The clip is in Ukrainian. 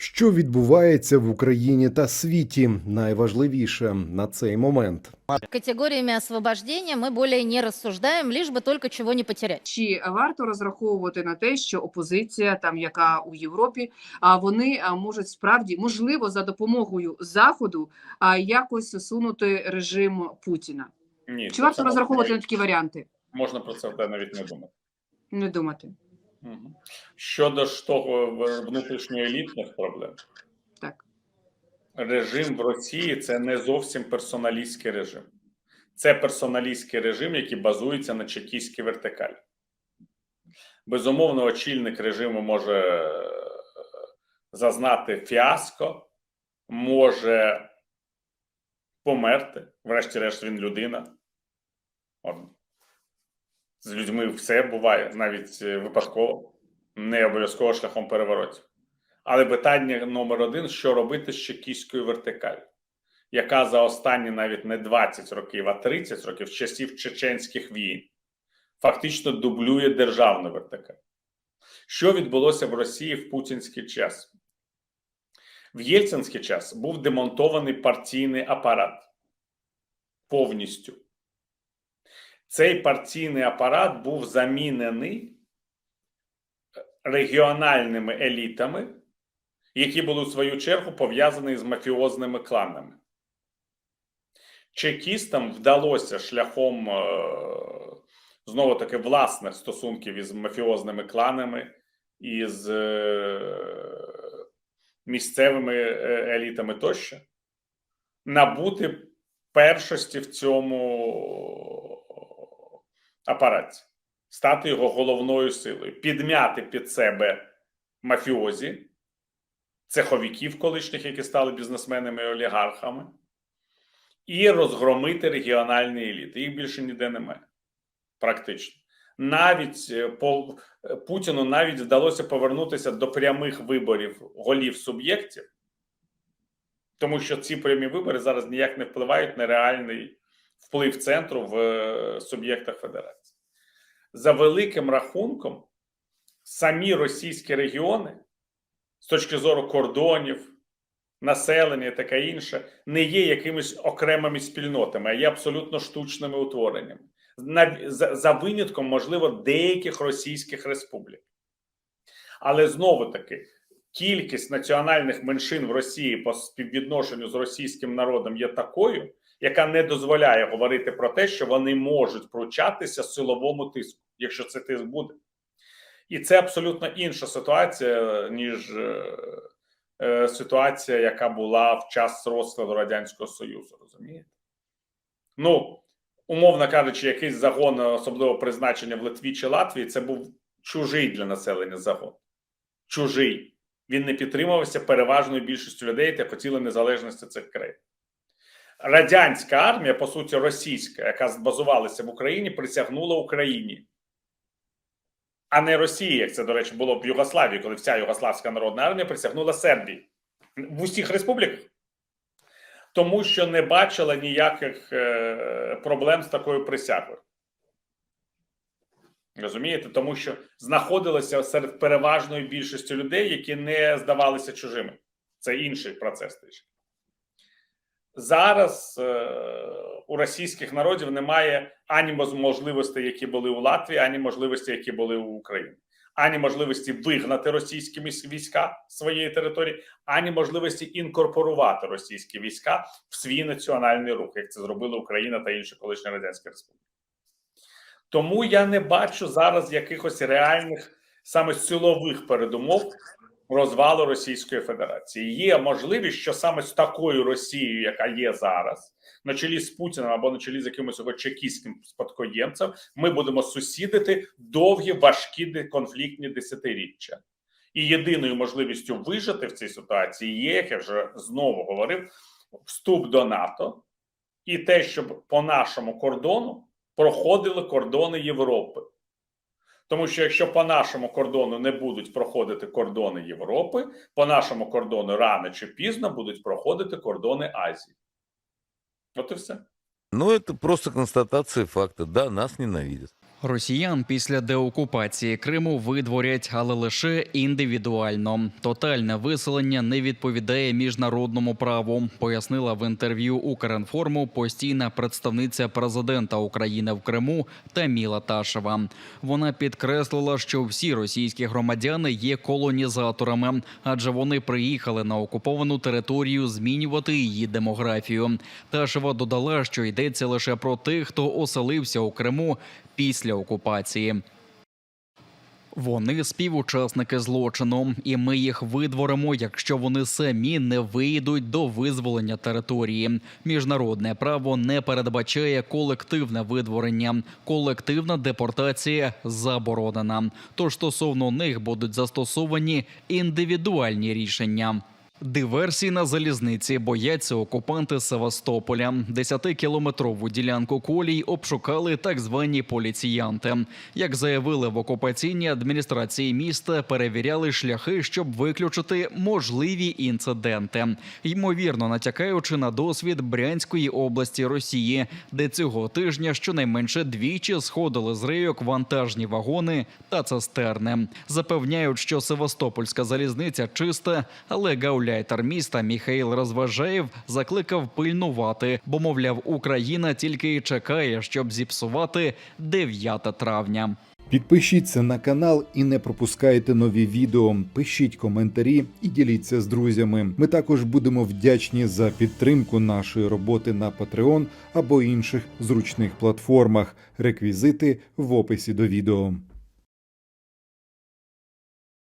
Що відбувається в Україні та світі? Найважливіше на цей момент. Категориями освобождения мы более не рассуждаем, лишь бы только чего не потерять. Чи варто розраховувати на те, що опозиція, там яка у Європі, а вони можуть справді можливо за допомогою заходу а якось усунути режим Путіна? Ні, Чи варто розраховувати на такі варіанти? Можна про це навіть не думати. Не думати. Щодо ж того внутрішньоелітних проблем, Так. режим в Росії це не зовсім персоналістський режим. Це персоналістський режим, який базується на чекістській вертикалі. Безумовно, очільник режиму може е, зазнати фіаско, може померти. Врешті-решт, він людина. З людьми все буває, навіть е, випадково, не обов'язково шляхом переворотів. Але питання номер один: що робити з чекістською вертикалью, яка за останні навіть не 20 років, а 30 років з часів чеченських війн фактично дублює державну вертикаль. Що відбулося в Росії в путінський час? В Єльцинський час був демонтований партійний апарат повністю. Цей партійний апарат був замінений регіональними елітами, які були в свою чергу пов'язані з мафіозними кланами. Чекістам вдалося шляхом знову таки власних стосунків із мафіозними кланами і з е, місцевими е, елітами тощо набути першості в цьому апараті, стати його головною силою, підмяти під себе мафіозі, цеховиків колишніх, які стали бізнесменами і олігархами, і розгромити регіональні еліти. Їх більше ніде немає. Практично. Навіть е, по е, Путіну навіть вдалося повернутися до прямих виборів голів суб'єктів, тому що ці прямі вибори зараз ніяк не впливають на реальний вплив центру в е, суб'єктах федерації. За великим рахунком, самі російські регіони з точки зору кордонів, населення і таке інше, не є якимись окремими спільнотами, а є абсолютно штучними утвореннями. За, за винятком, можливо, деяких російських республік. Але знову таки, кількість національних меншин в Росії по співвідношенню з російським народом є такою, яка не дозволяє говорити про те, що вони можуть пручатися силовому тиску, якщо це тиск буде. І це абсолютно інша ситуація, ніж е, е, ситуація, яка була в час розкладу Радянського Союзу. Розумієте? Ну, умовно кажучи, якийсь загон особливого призначення в Литві чи Латвії, це був чужий для населення загон. Чужий. Він не підтримувався переважною більшістю людей, які хотіли незалежності цих країн. Радянська армія, по суті, російська, яка базувалася в Україні, присягнула Україні, а не Росії, як це, до речі, було в Югославії, коли вся Югославська народна армія присягнула Сербії в усіх республіках, тому що не бачила ніяких е, проблем з такою присягою. Розумієте, тому що знаходилося серед переважної більшості людей, які не здавалися чужими. Це інший процес. Зараз е, у російських народів немає ані можливостей, які були у Латвії, ані можливостей, які були у Україні, ані можливості вигнати російські війська з своєї території, ані можливості інкорпорувати російські війська в свій національний рух, як це зробила Україна та інші колишні радянські республіки. Тому я не бачу зараз якихось реальних саме силових передумов розвалу Російської Федерації. Є можливість, що саме з такою Росією, яка є зараз, на чолі з Путіним або на чолі з якимось його чекістським спадкоємцем, ми будемо сусідити довгі важкі конфліктні десятиріччя. І єдиною можливістю вижити в цій ситуації є, як я вже знову говорив, вступ до НАТО і те, щоб по нашому кордону проходили кордони Європи. Тому що якщо по нашому кордону не будуть проходити кордони Європи, по нашому кордону рано чи пізно будуть проходити кордони Азії. От і все. Ну, это просто констатация факта. Да, нас ненавидят. Росіян після деокупації Криму видворять, але лише індивідуально. Тотальне виселення не відповідає міжнародному праву, пояснила в інтерв'ю Укрінформу постійна представниця президента України в Криму Таміла Ташева. Вона підкреслила, що всі російські громадяни є колонізаторами, адже вони приїхали на окуповану територію змінювати її демографію. Ташева додала, що йдеться лише про тих, хто оселився у Криму після окупації. Вони співучасники злочину, і ми їх видворимо, якщо вони самі не вийдуть до визволення території. Міжнародне право не передбачає колективне видворення. Колективна депортація заборонена. Тож стосовно них будуть застосовані індивідуальні рішення. Диверсій на залізниці бояться окупанти Севастополя. Десятикілометрову ділянку колій обшукали так звані поліціянти. Як заявили в окупаційній адміністрації міста, перевіряли шляхи, щоб виключити можливі інциденти, ймовірно натякаючи на досвід Брянської області Росії, де цього тижня щонайменше двічі сходили з рейок вантажні вагони та цистерни. Запевняють, що Севастопольська залізниця чиста, але гауляйтер міста Міхаїл Розважаєв закликав пильнувати, бо мовляв, Україна тільки і чекає, щоб зіпсувати 9 травня. Підпишіться на канал і не пропускайте нові відео. Пишіть коментарі і діліться з друзями. Ми також будемо вдячні за підтримку нашої роботи на Patreon або інших зручних платформах. Реквізити в описі до відео.